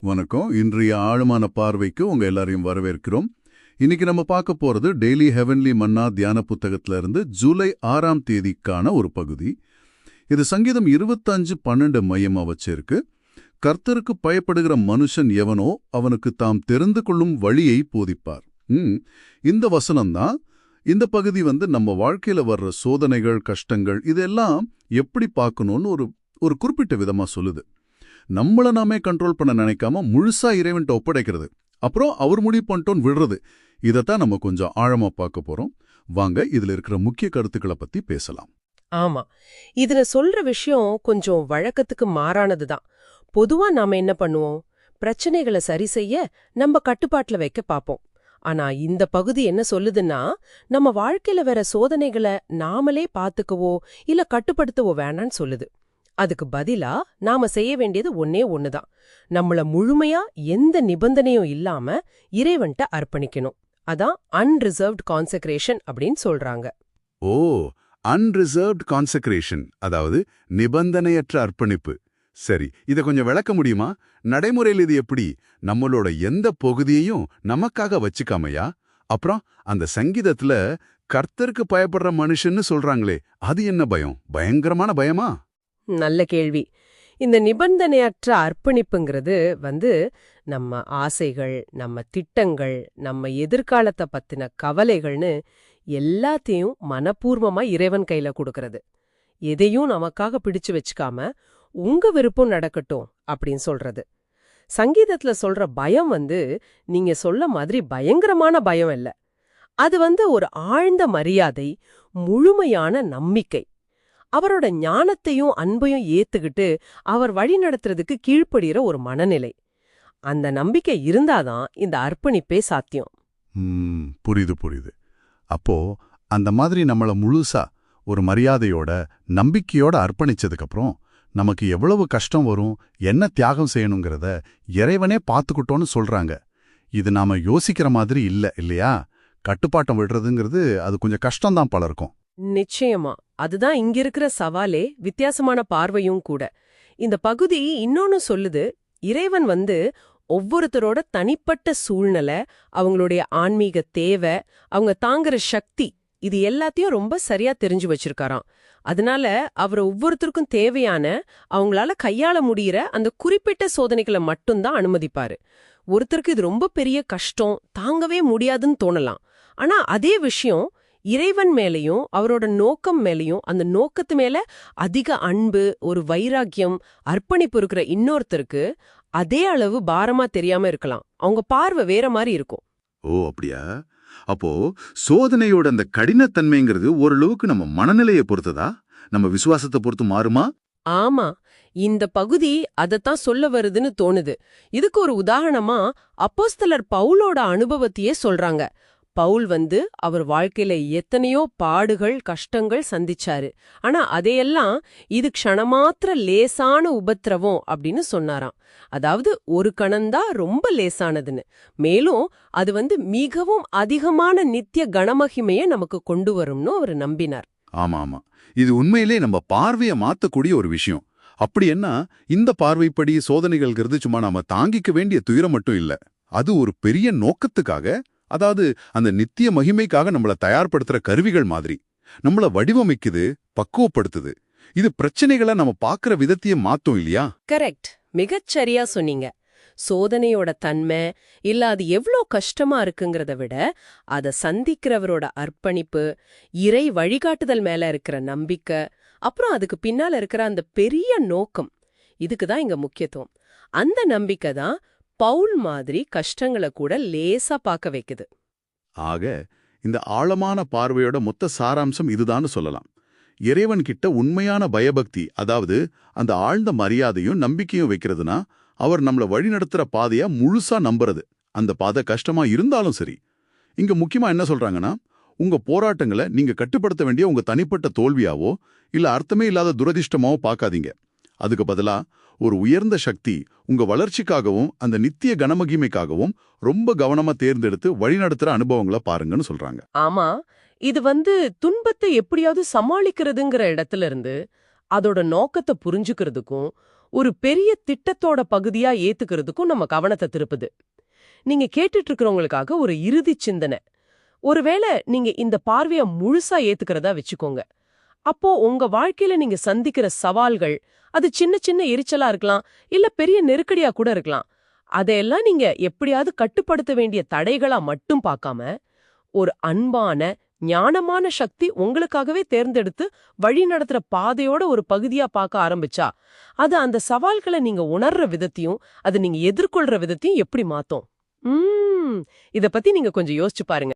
வணக்கம். இன்றைய ஆழமான பார்வைக்கு உங்க எல்லாரையும் வரவேற்கிறோம். இன்னைக்கு நம்ம பார்க்க போறது டெய்லி ஹெவன்லி மன்னா தியான புத்தகத்துல இருந்து ஜூலை ஆறாம் தேதிக்கான ஒரு பகுதி. இது சங்கீதம் இருபத்தஞ்சு பன்னெண்டு மையமா வச்சிருக்கு. கர்த்தருக்கு பயப்படுகிற மனுஷன் எவனோ அவனுக்கு தாம் தெரிந்து கொள்ளும் வழியை போதிப்பார். இந்த வசனம்தான். இந்த பகுதி வந்து நம்ம வாழ்க்கையில வர்ற சோதனைகள் கஷ்டங்கள் இதெல்லாம் எப்படி பார்க்கணும்னு ஒரு ஒரு குறிப்பிட்ட விதமா சொல்லுது. நம்மள நாமே கண்ட்ரோல் பண்ண நினைக்காம முழுசா இறைவன்ட்ட ஒப்படைக்கிறது. அப்புறம் அவர் முடிவு பண்ணிட்டோன்னு விடுறது. இதைத்தான் நம்ம கொஞ்சம் ஆழமா பார்க்க போறோம். வாங்க இதுல இருக்கிற முக்கிய கருத்துக்களை பத்தி பேசலாம். ஆமா. இதுல சொல்ற விஷயம் கொஞ்சம் வழக்கத்துக்கு மாறானதுதான். பொதுவா நாம என்ன பண்ணுவோம்? பிரச்சனைகளை சரி செய்ய நம்ம கட்டுப்பாட்டுல வைக்க பார்ப்போம். ஆனா இந்த பகுதி என்ன சொல்லுதுன்னா நம்ம வாழ்க்கையில வர சோதனைகளை நாமளே பாத்துக்கவோ இல்ல கட்டுப்படுத்தவோ வேணான்னு சொல்லுது. அதுக்கு பதிலா நாம செய்ய வேண்டியது ஒன்னே ஒண்ணுதான். நம்மள முழுமையா எந்த நிபந்தனையும் இல்லாம இறைவன்ட்ட அர்ப்பணிக்கணும். அதான் அன்ரிசர்வ்ட் கான்செக்ரேஷன் அப்படின்னு சொல்றாங்க. ஓ அன்ரிசர்வ்ட் கான்செக்ரேஷன் அதாவது நிபந்தனையற்ற அர்ப்பணிப்பு. சரி இதை கொஞ்சம் விளக்க முடியுமா? நடைமுறையில் இது எப்படி? நம்மளோட எந்த பகுதியையும் நமக்காக வச்சுக்காமையா? அப்புறம் அந்த சங்கீதத்துல கர்த்தருக்கு பயப்படுற மனுஷன்னு சொல்றாங்களே அது என்ன பயம்? பயங்கரமான பயமா? நல்ல கேள்வி. இந்த நிபந்தனையற்ற அர்ப்பணிப்புங்கிறது வந்து நம்ம ஆசைகள் நம்ம திட்டங்கள் நம்ம எதிர்காலத்தை பத்தின கவலைகள்னு எல்லாத்தையும் மனப்பூர்வமா இறைவன் கையில கொடுக்கறது. எதையும் நமக்காக பிடிச்சு வச்சுக்காம உங்க விருப்பம் நடக்கட்டும் அப்படின்னு சொல்றது. சங்கீதத்துல சொல்ற பயம் வந்து நீங்க சொல்ல மாதிரி பயங்கரமான பயம் இல்ல. அது வந்து ஒரு ஆழ்ந்த மரியாதை முழுமையான நம்பிக்கை. அவரோட ஞானத்தையும் அன்பையும் ஏத்துக்கிட்டு அவர் வழி நடத்துறதுக்கு கீழ்ப்படுகிற ஒரு மனநிலை. அந்த நம்பிக்கை இருந்தாதான் இந்த அர்ப்பணிப்பே சாத்தியம். ம், புரியுது புரியுது. அப்போ அந்த மாதிரி நம்மள முழுசா ஒரு மரியாதையோட நம்பிக்கையோட அர்ப்பணிச்சதுக்கப்புறம் நமக்கு எவ்வளவு கஷ்டம் வரும் என்ன தியாகம் செய்யணுங்கிறத இறைவனே பார்த்துக்கிட்டோன்னு சொல்றாங்க. இது நாம யோசிக்கிற மாதிரி இல்ல இல்லையா? கட்டுப்பாட்டம் விடுறதுங்கிறது அது கொஞ்சம் கஷ்டம்தான் பலருக்கும். நிச்சயமா. அதுதான் இங்க இருக்கிற சவாலே வித்தியாசமான பார்வையும் கூட. இந்த பகுதி இன்னொன்னு சொல்லுது இறைவன் வந்து ஒவ்வொருத்தரோட தனிப்பட்ட சூழ்நிலை அவங்களுடைய ஆன்மீக தேவை அவங்க தாங்குற சக்தி இது எல்லாத்தையும் ரொம்ப சரியா தெரிஞ்சு வச்சிருக்காராம். அதனால அவர் ஒவ்வொருத்தருக்கும் தேவையான அவங்களால கையாள முடியிற அந்த குறிப்பிட்ட சோதனைகளை மட்டும்தான் அனுமதிப்பாரு. ஒருத்தருக்கு இது ரொம்ப பெரிய கஷ்டம் தாங்கவே முடியாதுன்னு தோணலாம். ஆனா அதே விஷயம் இறைவன் மேலயும் அவரோட நோக்கம் மேலயும் அந்த நோக்கத்து மேல அதிக அன்பு ஒரு வைராக்கியம் அர்ப்பணிப்பு இருக்கிற இன்னொருத்தருக்கு அதே அளவு பாரமா தெரியாம இருக்கலாம். அவங்க பார்வை வேற மாதிரி இருக்கும். ஓ அப்படியா? அப்போ சோதனையோட அந்த கடினத்தன்மைங்கிறது ஓரளவுக்கு நம்ம மனநிலையை பொறுத்ததா? நம்ம விசுவாசத்தை பொறுத்து மாறுமா? ஆமா. இந்த பகுதி அதத்தான் சொல்ல வருதுன்னு தோணுது. இதுக்கு ஒரு உதாரணமா அப்போஸ்தலர் பவுலோட அனுபவத்தையே சொல்றாங்க. பவுல் வந்து அவர் வாழ்க்கையில எத்தனையோ பாடுகள் கஷ்டங்கள் சந்திச்சாரு. ஆனா அதையெல்லாம் இது க்ஷணமாத்திர லேசான உபத்திரவம் அப்படின்னு சொன்னாராம். அதாவது ஒரு கணந்தா ரொம்ப லேசானதுன்னு. மேலும் அது வந்து மிகவும் அதிகமான நித்திய கணமகிமைய நமக்கு கொண்டு வரும்னு அவர் நம்பினார். ஆமா ஆமா இது உண்மையிலே நம்ம பார்வையை மாத்தக்கூடிய ஒரு விஷயம். அப்படி என்ன இந்த பார்வைப்படி சோதனைகள்ங்கிறது சும்மா நாம தாங்கிக்க வேண்டிய துயரம் மட்டும் இல்ல. அது ஒரு பெரிய நோக்கத்துக்காக அதாவது அந்த நித்திய மகிமைக்காக நம்மள தயார்படுத்துற கருவிகள் மாதிரி. நம்மள வடிவமைக்குது பக்குவப்படுத்துது. இது பிரச்சனைகளை நம்ம பார்க்குற விதத்தையே மாத்தும் இல்லையா? கரெக்ட். மிகச்சரியா சொன்னீங்க. சோதனையோட தன்மை இல்ல அது எவ்ளோ கஷ்டமா இருக்குங்கிறத விட அத சந்திக்கிறவரோட அர்ப்பணிப்பு இறை வழிகாட்டுதல் மேல இருக்கிற நம்பிக்கை அப்புறம் அதுக்கு பின்னால இருக்கிற அந்த பெரிய நோக்கம் இதுக்கு தான் இங்க முக்கியத்துவம். அந்த நம்பிக்கை தான் பவுல் மாதிரி கஷ்டங்களை கூட லேசா பார்க்க வைக்குது. ஆக இந்த ஆழமான பார்வையோட மொத்த சாராம்சம் இதுதான்னு சொல்லலாம். இறைவன் கிட்ட உண்மையான பயபக்தி அதாவது அந்த ஆழ்ந்த மரியாதையும் நம்பிக்கையும் வைக்கிறதுனா அவர் நம்மள வழிநடத்துற பாதையா முழுசா நம்புறது. அந்த பாதை கஷ்டமா இருந்தாலும் சரி. இங்க முக்கியமா என்ன சொல்றாங்கன்னா உங்க போராட்டங்களை நீங்க கட்டுப்படுத்த வேண்டிய உங்க தனிப்பட்ட தோல்வியாவோ இல்ல அர்த்தமே இல்லாத துரதிர்ஷ்டமாவோ பார்க்காதீங்க. அதுக்கு பதிலா ஒரு உயர்ந்த சக்தி உங்க வளர்ச்சிக்காகவும் அந்த நித்திய கனமகிமைக்காகவும் ரொம்ப கவனமா தேர்ந்தெடுத்து வழிநடத்துற அனுபவங்களை பாருங்கன்னு சொல்றாங்க. ஆமா. இது வந்து துன்பத்தை எப்படியாவது சமாளிக்கிறதுங்கிற இடத்துல இருந்து அதோட நோக்கத்தை புரிஞ்சுக்கிறதுக்கும் ஒரு பெரிய திட்டத்தோட பகுதியா ஏத்துக்கிறதுக்கும் நம்ம கவனத்தை திருப்புது. நீங்க கேட்டுட்டு இருக்கிறவங்களுக்காக ஒரு இறுதி சிந்தனை. ஒருவேளை நீங்க இந்த பார்வைய முழுசா ஏத்துக்கிறதா வச்சுக்கோங்க. அப்போ உங்க வாழ்க்கையில நீங்க சந்திக்கிற சவால்கள் அது சின்ன சின்ன எரிச்சலா இருக்கலாம் இல்ல பெரிய நெருக்கடியா கூட இருக்கலாம். அதையெல்லாம் நீங்க எப்படியாவது கட்டுப்படுத்த வேண்டிய தடைகளா மட்டும் பார்க்காம ஒரு அன்பான ஞானமான சக்தி உங்களுக்காகவே தேர்ந்தெடுத்து வழி நடத்துற பாதையோட ஒரு பகுதியா பார்க்க ஆரம்பிச்சா அது அந்த சவால்களை நீங்க உணர்ற விதத்தையும் அதை நீங்க எதிர்கொள்ற விதத்தையும் எப்படி மாத்தும்? உம் இத பத்தி நீங்க கொஞ்சம் யோசிச்சு பாருங்க.